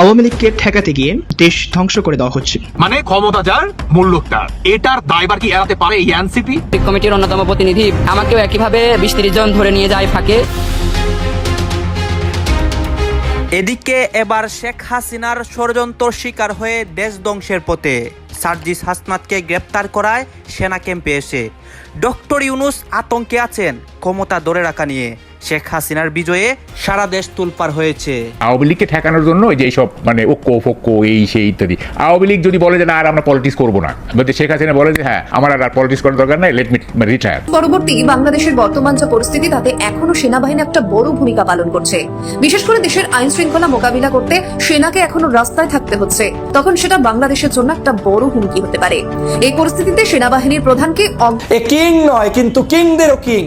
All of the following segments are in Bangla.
আওয়ামী লীগকে ঠেকাতে গিয়ে দেশ ধ্বংস করে দেওয়া হচ্ছে। মানে ক্ষমতা যার মূল্য তার এটার দায়বার কি এড়াতে পারে এই এনসিপি? কমিটির অন্যতম প্রতিনিধি আমাকেও একইভাবে বিশ তিরিশ জন ধরে নিয়ে যায় ফাঁকে। এদিকে এবার শেখ হাসিনার ষড়যন্ত্র শিকার হয়ে দেশ ধ্বংসের পথে। সার্জিস হাসনাতকে গ্রেপ্তার করায় সেনা ক্যাম্পে এসে। ডক্টর ইউনুস আতঙ্কে আছেন ক্ষমতা ধরে রাখা নিয়ে। শেখ হাসিনার বিজয়ে সারা দেশ তুলপার হয়েছে। আওয়ামী লীগকে ঠেকানোর জন্য যে এইসব মানে ঐক্য ফক্য এই সেই ইত্যাদি আওয়ামী লীগ যদি বলে যে না আর আমরা পলিটিক্স করব না বলতে শেখ হাসিনা বলে যে হ্যাঁ আমার আর পলিটিক্স করার দরকার নাই লেট মি রিটায়ার পরবর্তী বাংলাদেশের বর্তমান যে পরিস্থিতি তাতে এখনও সেনাবাহিনী একটা বড় ভূমিকা পালন করছে। বিশেষ করে দেশের আইন শৃঙ্খলা মোকাবিলা করতে সেনাকে এখনও রাস্তায় থাকতে হচ্ছে। তখন সেটা বাংলাদেশের জন্য একটা বড় হুমকি হতে পারে। এই পরিস্থিতিতে সেনাবাহিনীর প্রধানকে কিং নয় কিন্তু কিংদেরও কিং।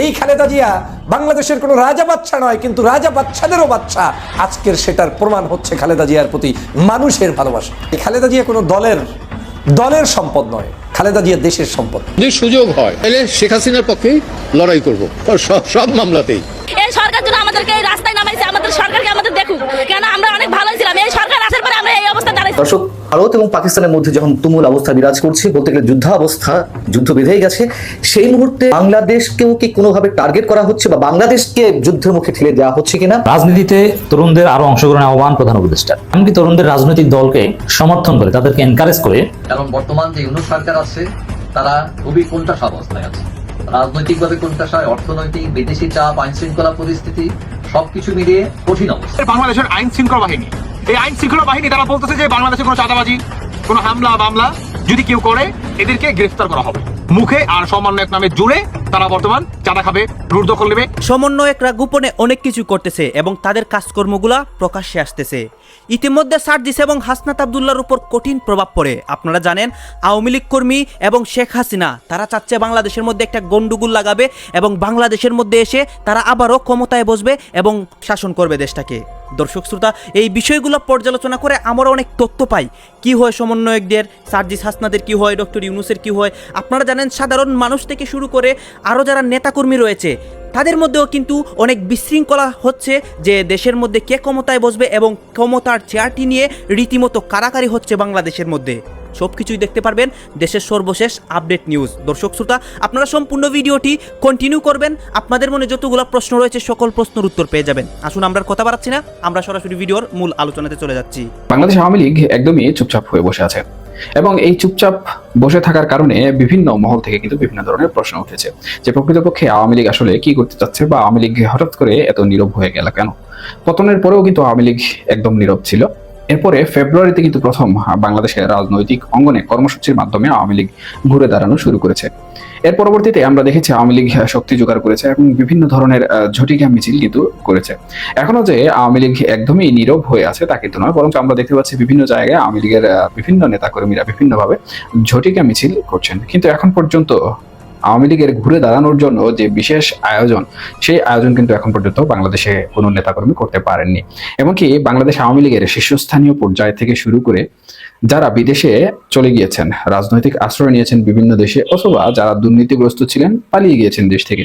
এই খালেদা জিয়া বাংলাদেশের কোনো রাজা বাচ্চা নয় কিন্তু রাজা বাচ্চাদেরও বাচ্চা। আজকের সেটার প্রমাণ হচ্ছে খালেদা জিয়ার প্রতি মানুষের ভালোবাসা। এই খালেদা জিয়া কোনো দলের দলের সম্পদ নয় খালেদা জিয়া দেশের সম্পদ যদি সুযোগ হয় তাহলে শেখ হাসিনার পক্ষেই লড়াই করব। সব সব মামলাতেই। সরকার আমাদেরকে এই রাস্তায় নামাইছে আমাদের সরকারকে আমাদের দেখুক। কেন আমরা অনেক ভালো ছিলাম এই সরকার আসার পরে আমরা এই অবস্থা দাঁড়াইছি। দর্শক ভারত এবং পাকিস্তানের মধ্যে যখন তুমুল অবস্থা বিরাজ করছে বলতে গেলে যুদ্ধাবস্থা যুদ্ধ বেঁধেই গেছে সেই মুহূর্তে বাংলাদেশকেও কি কোনোভাবে টার্গেট করা হচ্ছে বা বাংলাদেশকে যুদ্ধের মুখে ঠেলে দেওয়া হচ্ছে কিনা? রাজনীতিতে তরুণদের আরও অংশগ্রহণের আহ্বান প্রধান উপদেষ্টা। এমনকি তরুণদের রাজনৈতিক দলকে সমর্থন করে তাদেরকে এনকারেজ করে কারণ বর্তমান যে ইউনুস সরকার আছে তারা খুবই কোণঠাসা অবস্থায় আছে। রাজনৈতিকভাবে কোণঠাসায় অর্থনৈতিক, বিদেশি চাপ আইন শৃঙ্খলা পরিস্থিতি, সবকিছু মিলিয়ে কঠিন অবস্থা। বাংলাদেশের আইন শৃঙ্খলা বাহিনী। এই আইন শৃঙ্খলা বাহিনী তারা বলতেছে যে বাংলাদেশে কোনো চাঁদাবাজি, কোনো হামলা মামলা যদি কেউ করে, এদেরকে গ্রেফতার করা হবে। মুখে আর সমন্বয়ক নামে জুড়ে তারা বর্তমান চাঁদা খাবে, রুট দখল নেবে। সমন্বয়করা গোপনে অনেক কিছু করতেছে এবং তাদের কাজকর্মগুলা প্রকাশ্যে আসতেছে। ইতিমধ্যে সার্জিস এবং হাসনাত আবদুল্লার উপর কঠিন প্রভাব পড়ে। আপনারা জানেন, আওয়ামী লীগ কর্মী এবং শেখ হাসিনা, তারা চাচ্ছে বাংলাদেশের মধ্যে একটা গন্ডগোল লাগাবে এবং বাংলাদেশের মধ্যে এসে তারা আবারও ক্ষমতায় বসবে এবং শাসন করবে দেশটাকে। দর্শক শ্রোতা, এই বিষয়গুলো পর্যালোচনা করে আমরা অনেক তথ্য পাই। কি হয় সমন্বয়কদের, সার্জিস হাসনাদের কি হয়, ডক্টর ইউনুসের কি হয়? আপনারা জানেন, সাধারণ মানুষ থেকে শুরু করে আরও যারা নেতাকর্মী রয়েছে তাদের মধ্যেও কিন্তু অনেক বিশৃঙ্খলা হচ্ছে যে দেশের মধ্যে কে ক্ষমতায় বসবে এবং ক্ষমতার চেয়ারটি নিয়ে রীতিমতো কারাকারি হচ্ছে বাংলাদেশের মধ্যে। সব কিছুই দেখতে পারবেন দেশের সর্বশেষ আপডেট নিউজ। দর্শক শ্রোতা, আপনারা সম্পূর্ণ ভিডিওটি কন্টিনিউ করবেন। আপনাদের মনে যতগুলো প্রশ্ন রয়েছে, সকল প্রশ্নের উত্তর পেয়ে যাবেন। আসুন, আমরা কথা বাড়াচ্ছি না। আমরা সরাসরি ভিডিওর মূল আলোচনাতে চলে যাচ্ছি। বাংলাদেশ আওয়ামী লীগ একদমই চুপচাপ হয়ে বসে আছে। এবং এই চুপচাপ বসে থাকার কারণে বিভিন্ন মহল থেকে কিন্তু বিভিন্ন ধরনের প্রশ্ন উঠেছে যে প্রকৃতপক্ষে আওয়ামী লীগ আসলে কি করতে চাচ্ছে বা আওয়ামী লীগ হঠাৎ করে এত নীরব হয়ে গেল কেন? পতনের পরেও কিন্তু আওয়ামী লীগ একদম নীরব ছিল। এরপরে ফেব্রুয়ারিতে কিন্তু প্রথম বাংলাদেশের রাজনৈতিক অঙ্গনে কর্মসূচির মাধ্যমে আওয়ামী লীগ ঘুরে দাঁড়ানো শুরু করেছে। এর পরবর্তীতে আমরা দেখেছি আওয়ামী লীগ শক্তি জোগাড় করেছে এবং বিভিন্ন ধরনের ঝটিকা মিছিল কিন্তু করেছে। এখনও যে আওয়ামী লীগ একদমই নীরব হয়ে আছে তা কিন্তু নয় বরং আমরা দেখতে পাচ্ছি বিভিন্ন জায়গায় আওয়ামী লীগের বিভিন্ন নেতাকর্মীরা বিভিন্নভাবে ঝটিকা মিছিল করছেন। কিন্তু এখন পর্যন্ত আওয়ামী লীগের ঘুরে দাঁড়ানোর জন্য যে বিশেষ আয়োজন, সেই আয়োজন কিন্তু এখন পর্যন্ত বাংলাদেশে কোনো নেতাকর্মী করতে পারেননি। এমনকি বাংলাদেশ আওয়ামী লীগের শীর্ষস্থানীয় পর্যায় থেকে শুরু করে যারা বিদেশে চলে গিয়েছেন, রাজনৈতিক আশ্রয় নিয়েছেন বিভিন্ন দেশে অথবা যারা দুর্নীতিগ্রস্ত ছিলেন, পালিয়ে গিয়েছেন দেশ থেকে।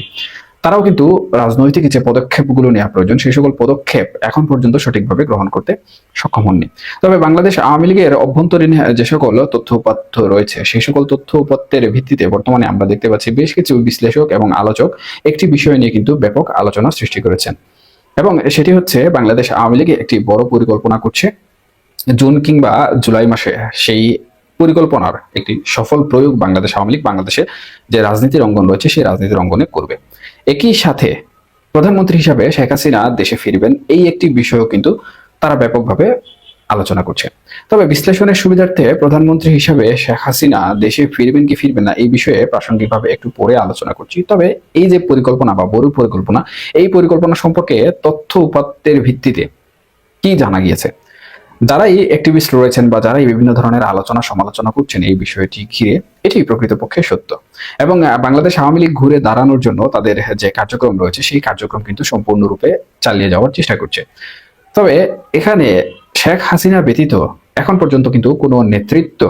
তারাও কিন্তু রাজনৈতিক যে পদক্ষেপগুলো নেওয়া প্রয়োজন, সেই সকল পদক্ষেপ এখন পর্যন্ত সঠিকভাবে গ্রহণ করতে সক্ষম হননি। তবে বাংলাদেশ আওয়ামী লীগের অভ্যন্তরীণ যে সকল তথ্য উপাত্য রয়েছে, সেই সকল তথ্য উপাত্তের ভিত্তিতে বর্তমানে আমরা দেখতে পাচ্ছি বেশ কিছু বিশ্লেষক এবং আলোচক একটি বিষয় নিয়ে কিন্তু ব্যাপক আলোচনা সৃষ্টি করেছেন। এবং সেটি হচ্ছে, বাংলাদেশ আওয়ামী লীগ একটি বড় পরিকল্পনা করছে। জুন কিংবা জুলাই মাসে সেই পরিকল্পনার একটি সফল প্রয়োগ বাংলাদেশ আওয়ামী লীগ বাংলাদেশে যে রাজনীতির অঙ্গন রয়েছে, সেই রাজনীতির অঙ্গনে করবে। একই সাথে প্রধানমন্ত্রী হিসাবে শেখ হাসিনা দেশে ফিরবেন, এই একটি বিষয়ও কিন্তু তারা ব্যাপকভাবে আলোচনা করছে। তবে বিশ্লেষণের সুবিধার্থে প্রধানমন্ত্রী হিসাবে শেখ হাসিনা দেশে ফিরবেন কি ফিরবেন না, এই বিষয়ে প্রাসঙ্গিকভাবে একটু পরে আলোচনা করছি। তবে এই যে পরিকল্পনা বা বড় পরিকল্পনা, এই পরিকল্পনা সম্পর্কে তথ্য উপাত্তের ভিত্তিতে কি জানা গিয়েছে? যারাই অ্যাক্টিভিস্ট রয়েছেন বা যারাই বিভিন্ন ধরনের আলোচনা সমালোচনা করছেন এই বিষয়টি ঘিরে এটি প্রকৃতপক্ষে সত্য। এবং বাংলাদেশ আওয়ামী লীগ ঘুরে দাঁড়ানোর জন্য তাদের যে কার্যক্রম রয়েছে, সেই কার্যক্রম কিন্তু সম্পূর্ণরূপে চালিয়ে যাওয়ার চেষ্টা করছে। তবে এখানে শেখ হাসিনা ব্যতীত এখন পর্যন্ত কিন্তু কোনো নেতৃত্ব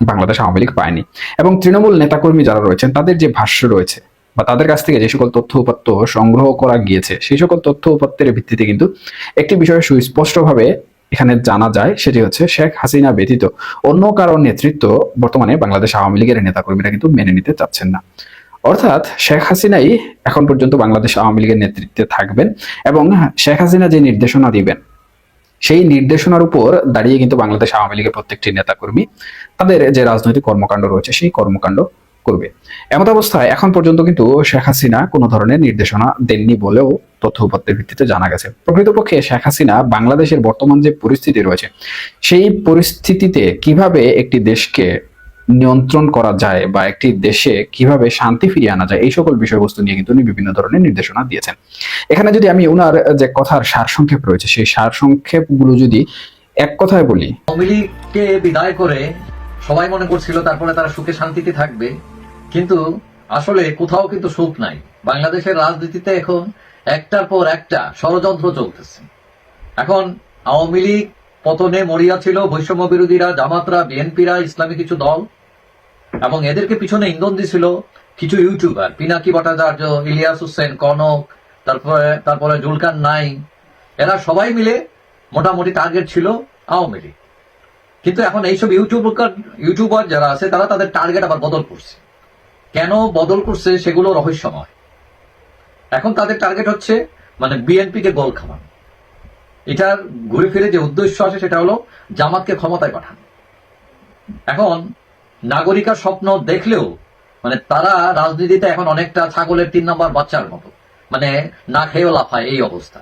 বাংলাদেশ আওয়ামী লীগ পায়নি। এবং তৃণমূল নেতাকর্মী যারা রয়েছেন, তাদের যে ভাষ্য রয়েছে বা তাদের কাছ থেকে যে সকল তথ্য উপাত্ত সংগ্রহ করা গিয়েছে, সেই সকল তথ্য উপাত্তের ভিত্তিতে কিন্তু একটি বিষয়ে সুস্পষ্টভাবে এখানে জানা যায় সেটি হচ্ছে শেখ হাসিনা ব্যতীত অন্য কারোর নেতৃত্ব বর্তমানে বাংলাদেশ আওয়ামী লীগের নেতাকর্মীরা কিন্তু মেনে নিতে চাচ্ছেন না। অর্থাৎ শেখ হাসিনাই এখন পর্যন্ত বাংলাদেশ আওয়ামী লীগের নেতৃত্বে থাকবেন এবং শেখ হাসিনা যে নির্দেশনা দিবেন, সেই নির্দেশনার উপর দাঁড়িয়ে কিন্তু বাংলাদেশ আওয়ামী লীগের প্রত্যেকটি নেতাকর্মী, তাদের যে রাজনৈতিক কর্মকাণ্ড রয়েছে, সেই কর্মকাণ্ড করবে। এমত অবস্থায় এখন পর্যন্ত কিন্তু শেখ হাসিনা কোনো ধরনের নির্দেশনা দেননি বলেও তথ্য উপাত্তের ভিত্তিতে জানা গেছে। প্রকৃতপক্ষে শেখ হাসিনা বাংলাদেশের বর্তমান যে পরিস্থিতি রয়েছে, সেই পরিস্থিতিতে কীভাবে একটি দেশকে নিয়ন্ত্রণ করা যায় বা একটি দেশে কীভাবে শান্তি ফিরিয়ে আনা যায়, এই সকল বিষয়বস্তু নিয়ে কিন্তু উনি বিভিন্ন ধরনের নির্দেশনা দিয়েছেন। এখানে যদি আমি ওনার যে কথার সারসংক্ষেপ রয়েছে, সেই সারসংক্ষেপগুলো যদি এক কথায় বলি। বিদায় করে সবাই মনে করছিল তারপরে তারা সুখে শান্তিতে থাকবে, কিন্তু আসলে কোথাও কিন্তু সুখ নাই। বাংলাদেশের রাজনীতিতে এখন একটার পর একটা ষড়যন্ত্র চলতেছে। এখন আওয়ামী লীগ পতনে মরিয়া ছিল, বৈষম্য বিরোধীরা, জামাতরা, বিএনপিরা, ইসলামী কিছু দল, এবং এদেরকে পিছনে ইন্ধন দিছিল কিছু ইউটিউবার, পিনাকি ভট্টাচার্য, ইলিয়াস হোসেন, কনক, তারপরে তারপরে জুলকান নাই এরা সবাই মিলে মোটামুটি টার্গেট ছিল আওয়ামী লীগ। কিন্তু এখন এইসব ইউটিউবার ইউটিউবার যারা আছে, তারা তাদের টার্গেট আবার বদল করছে। কেন বদল করছে সেগুলো রহস্যময়। এখন তাদের টার্গেট হচ্ছে মানে বিএনপি কে গোল খাওয়ানো। এটার ঘুরে ফিরে যে উদ্দেশ্য আছে, সেটা হলো জামাতকে ক্ষমতায় পাঠানো। এখন নাগরিকার স্বপ্ন দেখলেও মানে তারা রাজনীতিতে এখন অনেকটা ছাগলের তিন নম্বর বাচ্চার মতো। মানে না খেয়েও লাফায় এই অবস্থা।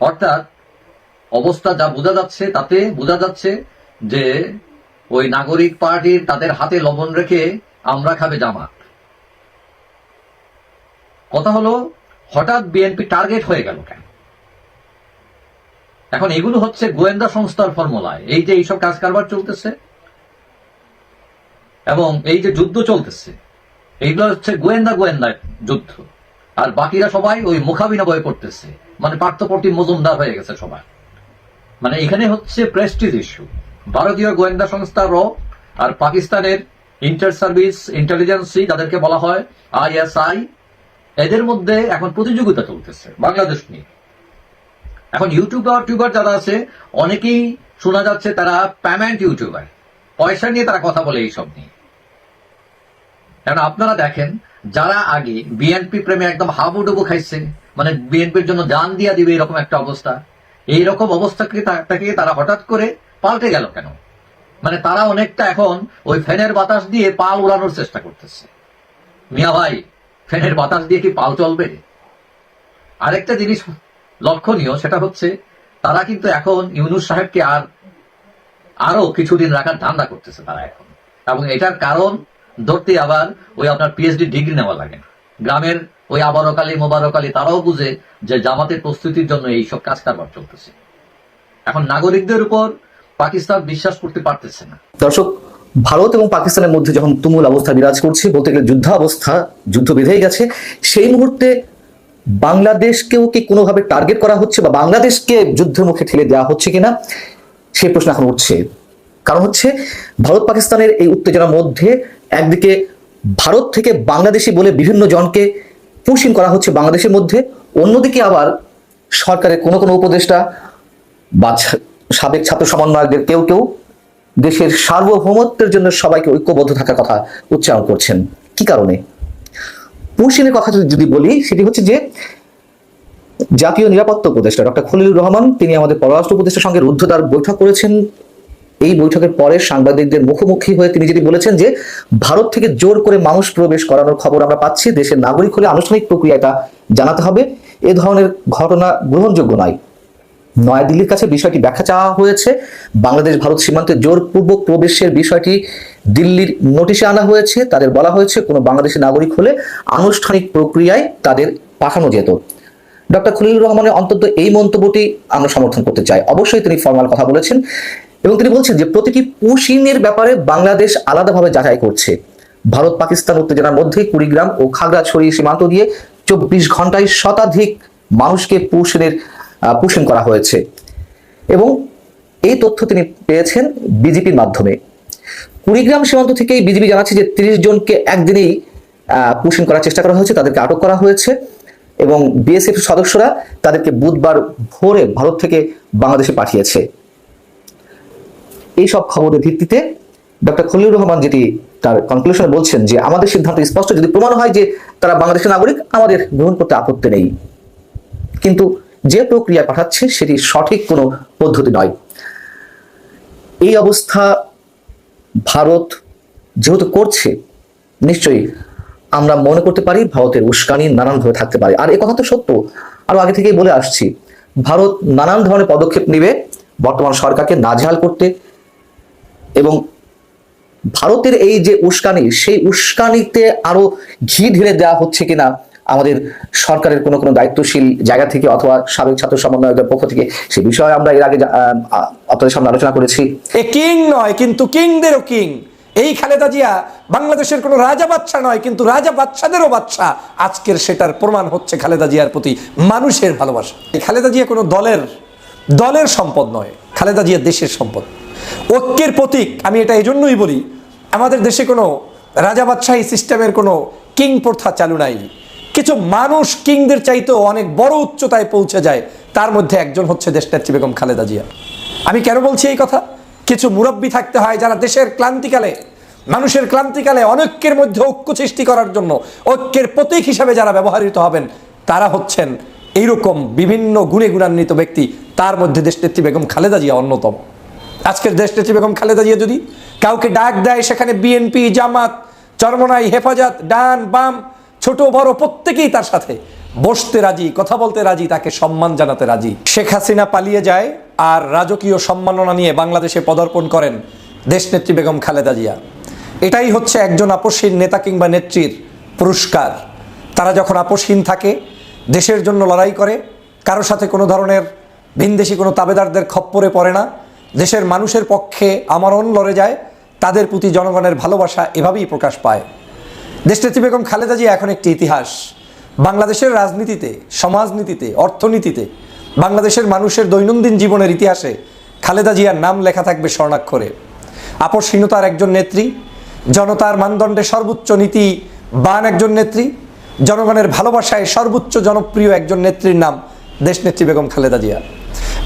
অর্থাৎ অবস্থা যা বোঝা যাচ্ছে তাতে বোঝা যাচ্ছে যে ওই নাগরিক পার্টির তাদের হাতে লবণ রেখে আমরা খাবে জামাত। কথা হলো, হঠাৎ বিএনপি টার্গেট হয়ে গেল কেন? এখন এগুলো হচ্ছে গোয়েন্দা সংস্থার ফর্মুলায়। এই যে এইসব কাজ কারবার চলতেছে এবং এই যে যুদ্ধ চলতেছে, এইগুলো হচ্ছে গোয়েন্দা গোয়েন্দা যুদ্ধ। আর বাকিরা সবাই ওই মুখাবিনবয় করতেছে মানে পার্থপর্তি মজুমদার হয়ে গেছে সবাই। মানে এখানে হচ্ছে প্রেস্টিজ ইস্যু ভারতীয় গোয়েন্দা সংস্থা র আর পাকিস্তানের ইন্টার সার্ভিস ইন্টেলিজেন্সি যাদেরকে বলা হয় আইএসআই এদের মধ্যে এখন প্রতিযোগিতা চলতেছে, বাংলাদেশ নিয়ে। এখন ইউটিউবার টিউবার যারা আছে, অনেকেই শোনা যাচ্ছে তারা পেমেন্ট ইউটিউবার পয়সা নিয়ে তারা কথা বলে এইসব নিয়ে। কারণ আপনারা দেখেন, যারা আগে বিএনপি প্রেমে একদম হাবুডুবু খাইছে মানে বিএনপির জন্য জান দিয়া দিবে এরকম একটা অবস্থা। এই রকম অবস্থাকে তাকে তারা হঠাৎ করে পাল্টে গেল কেন? মানে তারা অনেকটা এখন ওই ফ্যানের বাতাস দিয়ে পাল উড়ানোর চেষ্টা করতেছে। মিয়া ভাই, ফ্যানের বাতাস দিয়ে কি পাল চলবে? আরেকটা জিনিস লক্ষণীয়, সেটা হচ্ছে তারা কিন্তু এখন ইউনুস সাহেবকে আর আরও কিছুদিন রাখার ধান্দা করতেছে তারা এখন। এবং এটার কারণ ধরতে আবার ওই আপনার পিএইচডি ডিগ্রি নেওয়া লাগে না। গ্রামের ওই আবারক আলী মোবারক আলী তারাও বুঝে যে জামাতের প্রস্তুতির জন্য এইসব কাজ কারবার চলতেছে। এখন নাগরিকদের উপর পাকিস্তান বিশ্বাস করতে পারতেছে না। দর্শক, ভারত এবং পাকিস্তানের মধ্যে যখন তুমুল অবস্থা বিরাজ করছে, বলতে গেলে যুদ্ধ অবস্থা, যুদ্ধ বেঁধেই গেছে, সেই মুহূর্তে বাংলাদেশকেও কি কোনোভাবে টার্গেট করা হচ্ছে বা বাংলাদেশকে যুদ্ধের মুখে ঠেলে দেওয়া হচ্ছে কিনা, সেই প্রশ্ন এখন উঠছে। কারণ হচ্ছে, ভারত পাকিস্তানের এই উত্তেজনার মধ্যে একদিকে ভারত থেকে বাংলাদেশি বলে বিভিন্ন জনকে পুশিং করা হচ্ছে বাংলাদেশের মধ্যে। অন্যদিকে আবার সরকারের কোনো কোনো উপদেষ্টা বা সাবেক ছাত্র সমন্বয়কদের কেউ কেউ দেশের সার্বভৌমত্বের জন্য সবাইকে ঐক্যবদ্ধ থাকার কথা উচ্চারণ করছেন। কি কারণে? পুশিনের কথা যদি- বলি, সেটি হচ্ছে যে জাতীয় নিরাপত্তা উপদেষ্টা ডক্টর খলিলুর রহমান, তিনি আমাদের পররাষ্ট্র উপদেষ্টার সঙ্গে রুদ্ধদ্বার বৈঠক করেছেন। এই বৈঠকের পরে সাংবাদিকদের মুখোমুখি হয়ে তিনি যেটি বলেছেন যে, ভারত থেকে জোর করে মানুষ প্রবেশ করানোর খবর আমরা পাচ্ছি। দেশের নাগরিক হলে আনুষ্ঠানিক প্রক্রিয়া এটা জানাতে হবে। এ ধরনের ঘটনা গ্রহণযোগ্য নয়। নয়াদিল্লির কাছে বিষয়টি ব্যাখ্যা চাওয়া হয়েছে। বাংলাদেশ ভারত সীমান্তে জোরপূর্বক প্রবেশের বিষয়টি দিল্লির নোটিশে আনা হয়েছে। তাদের বলা হয়েছে, কোনো বাংলাদেশি নাগরিক হলে আনুষ্ঠানিক প্রক্রিয়ায় তাদের পাঠানো যেত। ডক্টর খলিলুর রহমানের অন্তত এই মন্তব্যটি আমরা সমর্থন করতে চাই। অবশ্যই তিনি ফর্মাল কথা বলেছেন। এবং তিনি বলছেন যে প্রতিটি পুশিনের ব্যাপারে বাংলাদেশ আলাদাভাবে যাচাই করছে। ভারত, পাকিস্তান উত্তেজনার মধ্যে কুড়িগ্রাম ও খাগড়াছড়ি সীমান্ত দিয়ে চব্বিশ ঘন্টায় শতাধিক মানুষকে পুশিনের পুষিং করা হয়েছে। এবং এই তথ্য তিনি পেয়েছেন বিজেপির মাধ্যমে। কুড়িগ্রাম সীমান্ত থেকেই বিজেপি জানাচ্ছে যে তিরিশ জনকে একদিনেই পুষিং করার চেষ্টা করা হয়েছে, তাদেরকে আটক করা হয়েছে এবং বিএসএফ সদস্যরা তাদেরকে বুধবার ভোরে ভারত থেকে বাংলাদেশে পাঠিয়েছে। এই সব খবরের ভিত্তিতে ডক্টর খলিলুর রহমান যেটি তার কনক্লুশনে বলছেন যে আমাদের সিদ্ধান্ত স্পষ্ট, যদি প্রমাণ হয় যে তারা বাংলাদেশের নাগরিক, আমাদের গ্রহণ করতে আপত্তি নেই। কিন্তু যে প্রক্রিয়া পাঠাচ্ছে সেটি সঠিক কোনো পদ্ধতি নয়। এই অবস্থা ভারত যেহেতু করছে, নিশ্চয়ই আমরা মনে করতে পারি ভারতের উস্কানি নানানভাবে থাকতে পারে। আর এ কথা তো সত্য। আরও আগে থেকেই বলে আসছি, ভারত নানান ধরনের পদক্ষেপ নেবে, বর্তমান সরকারকে নাজেহাল করতে এবং ভারতের এই যে উস্কানি, সেই উস্কানিতে আরও ঘি ঢেলে দেওয়া হচ্ছে কিনা আমাদের সরকারের কোনো কোনো দায়িত্বশীল জায়গা থেকে অথবা সাবেক ছাত্র সমন্বয়কের পক্ষ থেকে সে বিষয়ে আমরা এর আগে আপনাদের সামনে আলোচনা করেছি। এ কিং নয়, কিন্তু কিংদেরও কিং। এই খালেদা জিয়া বাংলাদেশের কোনো রাজা বাচ্চা নয়, কিন্তু রাজা বাচ্চাদেরও বাচ্চা আজকের সেটার প্রমাণ হচ্ছে খালেদা জিয়ার প্রতি মানুষের ভালোবাসা। খালেদা জিয়া কোনো দলের দলের সম্পদ নয়, খালেদা জিয়া দেশের সম্পদ। ঐক্যের প্রতীক, আমি এটা এই জন্যই বলি, আমাদের দেশে কোনো রাজা বাদশাহী সিস্টেমের কোনো কিং প্রথা চালু নাই। কিছু মানুষ কিংদের চাইতেও অনেক বড় উচ্চতায় পৌঁছে যায়, তার মধ্যে একজন হচ্ছে দেশনেত্রী বেগম খালেদা জিয়া। আমি কেন বলছি এই কথা? কিছু মুরব্বী থাকতে হয় যারা দেশের ক্লান্তিকালে, মানুষের ক্লান্তিকালে অনৈক্যের মধ্যে ঐক্য সৃষ্টি করার জন্য ঐক্যের প্রতীক হিসাবে যারা ব্যবহৃত হবেন, তারা হচ্ছেন এইরকম বিভিন্ন গুণে গুণান্বিত ব্যক্তি, তার মধ্যে দেশনেত্রী বেগম খালেদা জিয়া অন্যতম। আজকের দেশনেত্রী বেগম খালেদা জিয়া যদি কাউকে ডাক দেয়, সেখানে বিএনপি, জামাত, চরমনাই, হেফাজত, ডান, বাম, ছোট, বড়, প্রত্যেকেই তার সাথে বসতে রাজি, কথা বলতে রাজি, তাকে সম্মান জানাতে রাজি। শেখ হাসিনা পালিয়ে যায় আর রাজকীয় সম্মাননা নিয়ে বাংলাদেশে পদার্পণ করেন দেশনেত্রী বেগম খালেদা জিয়া। এটাই হচ্ছে একজন আপসহীন নেতা কিংবা নেত্রীর পুরস্কার। তারা যখন আপসহীন থাকে, দেশের জন্য লড়াই করে, কারও সাথে কোনো ধরনের ভিনদেশি কোনো তাবেদারদের খপ্পরে পড়ে না দেশের মানুষের পক্ষে আমরণ লড়ে যায়, তাদের প্রতি জনগণের ভালোবাসা এভাবেই প্রকাশ পায়। দেশনেত্রী বেগম খালেদা জিয়া এখন একটি ইতিহাস। বাংলাদেশের রাজনীতিতে, সমাজনীতিতে, অর্থনীতিতে, বাংলাদেশের মানুষের দৈনন্দিন জীবনের ইতিহাসে খালেদা জিয়ার নাম লেখা থাকবে স্বর্ণাক্ষরে। আপসহীনতার একজন নেত্রী, জনতার মানদণ্ডে সর্বোচ্চ নীতি, বান একজন নেত্রী, জনগণের ভালোবাসায় সর্বোচ্চ জনপ্রিয় একজন নেত্রীর নাম দেশনেত্রী বেগম খালেদা জিয়া।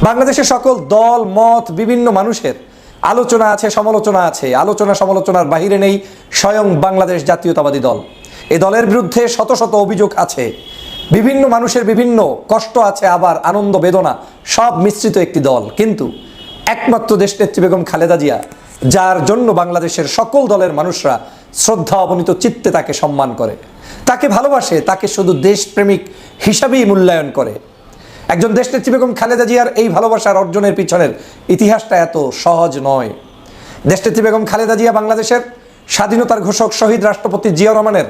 বাংলাদেশের সকল দল, মত, বিভিন্ন মানুষের আলোচনা আছে, সমালোচনা আছে। আলোচনা, সমালোচনার বাহিরে নেই স্বয়ং বাংলাদেশ জাতীয়তাবাদী দল। এই দলের বিরুদ্ধে শত শত অভিযোগ আছে। বিভিন্ন মানুষের বিভিন্ন কষ্ট আছে, আবার আনন্দ, বেদনা, সব মিশ্রিত একটি দল। কিন্তু একমাত্র দেশনেত্রী বেগম খালেদা জিয়া, যার জন্য বাংলাদেশের সকল দলের মানুষরা শ্রদ্ধা অবনীত চিত্তে তাকে সম্মান করে। তাকে ভালোবাসে, তাকে শুধু দেশপ্রেমিক হিসাবেই মূল্যায়ন করে। একজন দেশনেত্রী বেগম খালেদা জিয়ার এই ভালোবাসার অর্জনের পিছনের ইতিহাসটা এত সহজ নয়। দেশনেত্রী বেগম খালেদা জিয়া বাংলাদেশের স্বাধীনতার ঘোষক শহীদ রাষ্ট্রপতি জিয়া রহমানের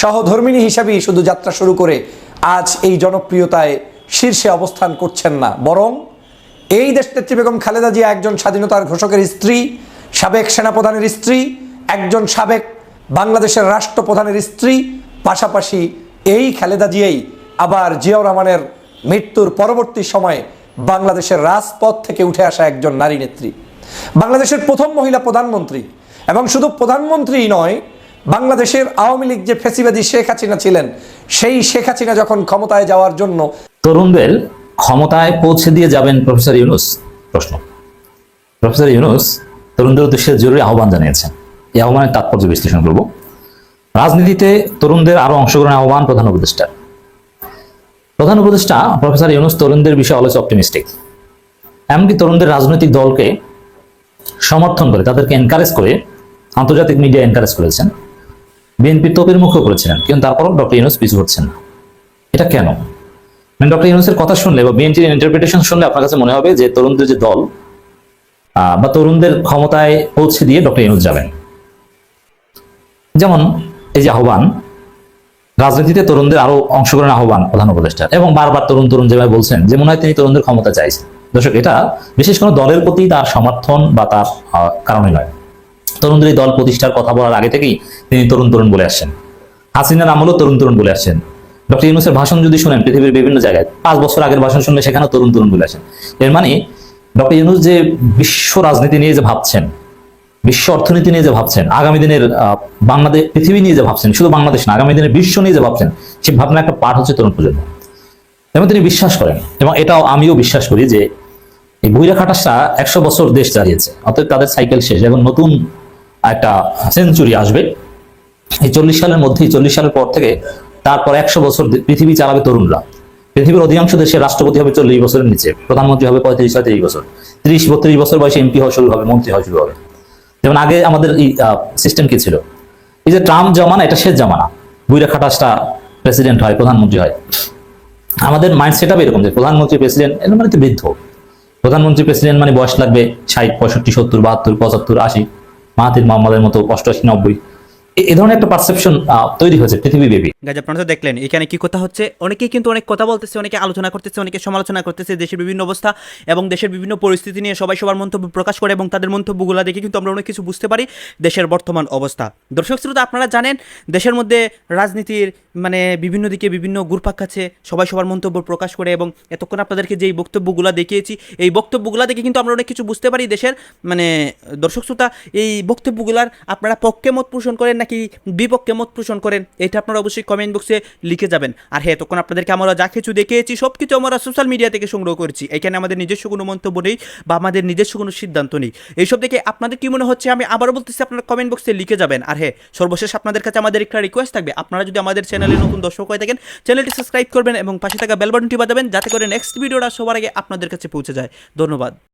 সহধর্মিনী হিসাবেই শুধু যাত্রা শুরু করে আজ এই জনপ্রিয়তায় শীর্ষে অবস্থান করছেন না। বরং এই দেশনেত্রী বেগম খালেদা জিয়া একজন স্বাধীনতার ঘোষকের স্ত্রী, সাবেক সেনাপ্রধানের স্ত্রী, একজন সাবেক বাংলাদেশের রাষ্ট্রপ্রধানের স্ত্রী, পাশাপাশি এই খালেদা জিয়াই আবার জিয়াউর রহমানের মৃত্যুর পরবর্তী সময়ে বাংলাদেশের রাজপথ থেকে উঠে আসা একজন নারী নেত্রী। বাংলাদেশের প্রথম মহিলা প্রধানমন্ত্রী। এবং শুধু প্রধানমন্ত্রী নয়, বাংলাদেশের আওয়ামী লীগ যে ফেসিবাদী শেখ হাসিনা ছিলেন, সেই শেখ হাসিনা যখন ক্ষমতায় যাওয়ার জন্য তরুণদের ক্ষমতায় পৌঁছে দিয়ে যাবেন প্রফেসর ইউনুস? প্রশ্ন। প্রফেসর ইউনুস তরুণদের উদ্দেশ্যে জরুরি আহ্বান জানিয়েছেন। এই আহ্বানের তাৎপর্য বিশ্লেষণ করব। রাজনীতিতে তরুণদের আরও অংশগ্রহণের আহ্বান প্রধান উপদেষ্টা প্রধান উপদেষ্টা প্রফেসর ইউনুস তরুণদের বিষয়ে অলস অপটিমিস্টিক। এমনকি তরুণদের রাজনৈতিক দলকে সমর্থন করে, তাদেরকে এনকারেজ করে আন্তর্জাতিক মিডিয়া এনকারেজ করেছেন। বিএনপির তোপের মুখও করেছিলেন, কিন্তু তারপরও ডক্টর ইউনুস পিছু হচ্ছেন না। এটা কেন? মানে ডক্টর ইউনুসের কথা শুনলে বা বিএনপির ইন্টারপ্রিটেশন শুনলে আপনার কাছে মনে হবে যে তরুণদের যে দল বা তরুণদের ক্ষমতায় পৌঁছে দিয়ে ডক্টর ইউনুস যাবেন। যেমন এই যে আহ্বান রাজনীতিতে তরুণদের আরও অংশগ্রহণের আহ্বান প্রধান উপদেষ্টা। এবং বারবার তরুণ তরুণ যেভাবে বলছেন, যে মনে হয় তিনি তরুণদের ক্ষমতা চাইছেন। দর্শক, এটা বিশেষ কোনো দলের প্রতি তার সমর্থন বা তার কারণে নয়। তরুণদের এই দল প্রতিষ্ঠার কথা বলার আগে থেকেই তিনি তরুণ তরুণ বলে আসছেন। হাসিনার আমলও তরুণ তরুণ বলে আসছেন। ডক্টর ইউনুসের ভাষণ যদি শুনেন পৃথিবীর বিভিন্ন জায়গায়, পাঁচ বছর আগের ভাষণ শুনলে সেখানেও তরুণ তরুণ বলে আসেন। এর মানে ডক্টর ইউনুস যে বিশ্ব রাজনীতি নিয়ে যে ভাবছেন বিশ্ব অর্থনীতি নিয়ে যে ভাবছেন, আগামী দিনের বাংলাদেশ, পৃথিবী নিয়ে যে ভাবছেন, শুধু বাংলাদেশ না, আগামী দিনের বিশ্ব নিয়ে যে ভাবছেন, সেই ভাবনা একটা পাঠ হচ্ছে তরুণ প্রজন্ম। এবং তিনি বিশ্বাস করেন, এবং এটাও আমিও বিশ্বাস করি যে এই বইরা খাটাসটা একশো বছর দেশ চালিয়েছে অর্থাৎ তাদের সাইকেল শেষ, এবং নতুন একটা সেঞ্চুরি আসবে। এই চল্লিশ সালের মধ্যেই, চল্লিশ সালের পর থেকে তারপর একশো বছর পৃথিবী চালাবে তরুণরা। পৃথিবীর অধিকাংশ দেশের রাষ্ট্রপতি হবে চল্লিশ বছরের নিচে, প্রধানমন্ত্রী হবে পঁয়ত্রিশ, ছয়ত্রিশ বছর। ত্রিশ, বত্রিশ বছর বয়সে এমপি হওয়া শুরু হবে, মন্ত্রী হওয়া শুরু হবে। যেমন আগে আমাদের এই সিস্টেম কি ছিল? এই যে ট্রাম্প জমানা, এটা শেষ জামানা। বুইরা খাটাসটা প্রেসিডেন্ট হয়, প্রধানমন্ত্রী হয়। আমাদের মাইন্ড সেট আপ এরকম যে প্রধানমন্ত্রী প্রেসিডেন্ট এটা মানে তো বৃদ্ধ। প্রধানমন্ত্রী প্রেসিডেন্ট মানে বয়স লাগবে ষাট, পঁয়ষট্টি, সত্তর, বাহাত্তর, পঁচাত্তর, আশি। মাহাতির মোহাম্মদের মতো অষ্টআশি, নব্বই। এ- ধরনের একটা পারসেপশন তৈরি হয়েছে পৃথিবীব্যাপী গাছ আপনারা তো দেখলেন। এখানে কি কথা হচ্ছে? অনেকেই কিন্তু অনেক কথা বলতেছে, অনেকে আলোচনা করতেছে, অনেকে সমালোচনা করতেছে, দেশের বিভিন্ন অবস্থা এবং দেশের বিভিন্ন পরিস্থিতি নিয়ে সবাই সবার মন্তব্য প্রকাশ করে এবং তাদের মন্তব্যগুলো দেখে কিন্তু আমরা অনেক কিছু বুঝতে পারি দেশের বর্তমান অবস্থা। দর্শক শ্রোতা, আপনারা জানেন, দেশের মধ্যে রাজনীতির মানে বিভিন্ন দিকে বিভিন্ন গুরপাক আছে সবাই সবার মন্তব্য প্রকাশ করে এবং এতক্ষণ আপনাদেরকে যেই বক্তব্যগুলো দেখিয়েছি, এই বক্তব্যগুলো দেখে কিন্তু আমরা অনেক কিছু বুঝতে পারি দেশের মানে দর্শক শ্রোতা, এই বক্তব্যগুলার আপনারা পক্ষে মত পোষণ করেন নাকি বিপক্ষে মত পোষণ করেন, এটা আপনারা অবশ্যই কমেন্ট বক্সে লিখে যাবেন। আর হ্যাঁ তখন আপনাদেরকে আমরা যা কিছু দেখিয়েছি সব কিছু আমরা সোশ্যাল মিডিয়া থেকে সংগ্রহ করেছি। এখানে আমাদের নিজস্ব কোনো মন্তব্য নেই বা আমাদের নিজস্ব কোনো সিদ্ধান্ত নেই। এইসব দেখে আপনাদের কি মনে হচ্ছে? আমি আবারও বলতেছি, আপনারা কমেন্ট বক্সে লিখে যাবেন। আর হ্যাঁ সর্বশেষ আপনাদের কাছে আমাদের একটা রিকোয়েস্ট থাকবে। আপনারা যদি আমাদের চ্যানেলে নতুন দর্শক হয়ে থাকেন চ্যানেলটি সাবস্ক্রাইব করবেন এবং পাশে থাকা বেল বাটনটি বাজাবেন, যাতে করে নেক্সট ভিডিওটা সবার আগে আপনাদের কাছে পৌঁছে যায়। ধন্যবাদ।